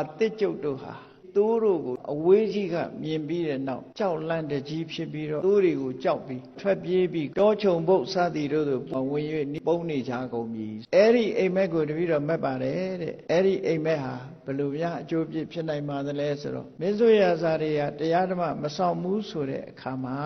အတစ်ကျုပ်တို့ဟာသူတို့ကိုအဝေးကြီးကမြင်ပြီးတဲ့နောက်ကြောက်လန့်တကြီးဖြစ်ပြီးတော့သူတွေကိုကြောက်ပြီးထွက်ပြေးပြီးတောချုံပုတ်စသည်တို့သို့ဝင်၍ပုံနေကြကုန်ပြီအဲ့ဒီအိမ်မက်ကိုတပည့်တော်မက်ပါတယ်တဲ့အဲ့ဒီအိမ်မက်ဟာဘယ်လိုများအကျိုးပြဖြစ်နိုင်ပါသလဲဆိုတော့မင်းဆိုရစာတွေကတရားဓမ္မမဆောင်ဘူးဆိုတဲ့အခါမှာ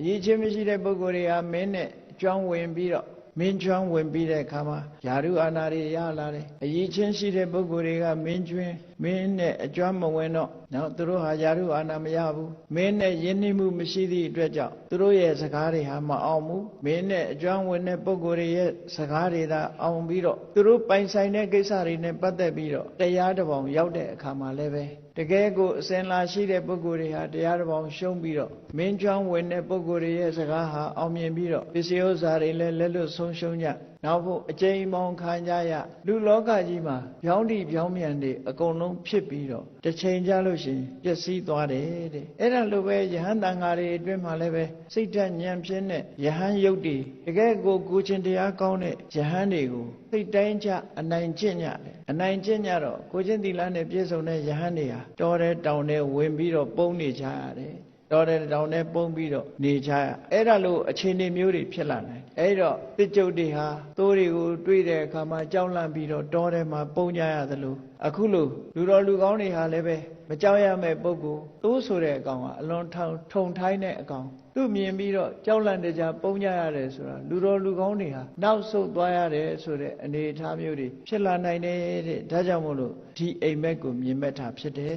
အရေးချင်းမရှိတဲ့ပုဂ္ဂိုလ်တွေကမင်းနဲ့ကြောင်းဝင်ပြီးတော့မင်းကျွမ်းဝင်ပြီးတဲ့အခါမှာယာရုအာနာတွေရလာတယ်အရေးချင်းရှိတဲ့ပုဂ္ဂိုလ်တွေကမင်းကျွန်း မင်းနဲ့အကျွမ်းမဝင်တော့နော်သူတို့ဟာယာရုအာနာမရဘူးမင်းနဲ့ယဉ်နှိမှုမရှိသည့်အတွက်ကြောင့်သူတို့ရဲ့စကားတွေဟာမအောင်ဘူးမင်းနဲ့အကျွမ်းဝင်တဲ့ပုဂ္ဂိုလ်တွေရဲ့စကားတွေသာအောင်ပြီးတော့သူတို့ပိုင်ဆိုင်တဲ့ကိစ္စတွေနဲ့ပတ်သက်ပြီးတော့တရားတစ်ပေါင်ရောက်တဲ့အခါမှာလည်းပဲတကယ်ကိုအစဉ်လာရှိတဲ့ပုဂ္ဂိုလ်တွေဟာတရားတစ်ပေါင်ရှုံးပြီးတော့မင်းကျွမ်းဝင်တဲ့ပုဂ္ဂိုလ်တွေရဲ့စကားဟာအောင်မြင်ပြီးတော့ပစ္စည်းဥစ္စာတွေလည်းလက်လွတ်ဆုံးရှုံးကြ နောက်ဖို့အကျိန်မောင်ခံကြရလူလောကကြီးမှာပြောင်းတိပြောင်းမြန်တွေအကုန်လုံးဖြစ်ပြီးတော့တစ်ချိန်ကြလို့ရှိရင်ပျက်စီးသွားတယ်တဲ့အဲ့ဒါလိုပဲယဟန်တန်ဃာတွေအတွင်းမှာလည်းပဲစိတ်ဓာတ်ဉာဏ်ဖြင့်နဲ့ယဟန်ယုတ်တွေတကယ်ကိုကိုချင်းတရားကောင်းတဲ့ယဟန်တွေကိုစိတ်တိုင်းကြအနိုင်ကျင့်ကြတယ်အနိုင်ကျင့်ကြတော့ကိုချင်းသီလနဲ့ပြည့်စုံတဲ့ယဟန်တွေဟာတော်တဲ့တောင်တဲ့ဝင်ပြီးတော့ပုံနေကြရတယ် တော်တဲ့တောင်နဲ့ပုံပြီးတော့နေကြရအဲ့ဒါလို့အခြေအနေမျိုးတွေဖြစ်လာနိုင်အဲ့တော့တစ်ကြုတ်တွေဟာသိုးတွေကိုတွေးတဲ့အခါမှာကြောက်လန့်ပြီးတော့တောထဲမှာပုံကြရသလိုအခုလို့လူတော်လူကောင်းတွေဟာလည်းပဲမကြောက်ရမဲ့ပုဂ္ဂိုလ်သိုးဆိုတဲ့အကောင်ကအလွန်ထောင်ထုံထိုင်းတဲ့အကောင်သူမြင်ပြီးတော့ကြောက်လန့်တကြားပုံကြရတယ်ဆိုတာလူတော်လူကောင်းတွေဟာနောက်ဆုတ်သွားရတယ်ဆိုတဲ့အနေအထားမျိုးတွေဖြစ်လာနိုင်တယ်တဲ့ဒါကြောင့်မို့လို့ဒီအိမ်မက်ကိုမြင်မဲ့တာဖြစ်တယ်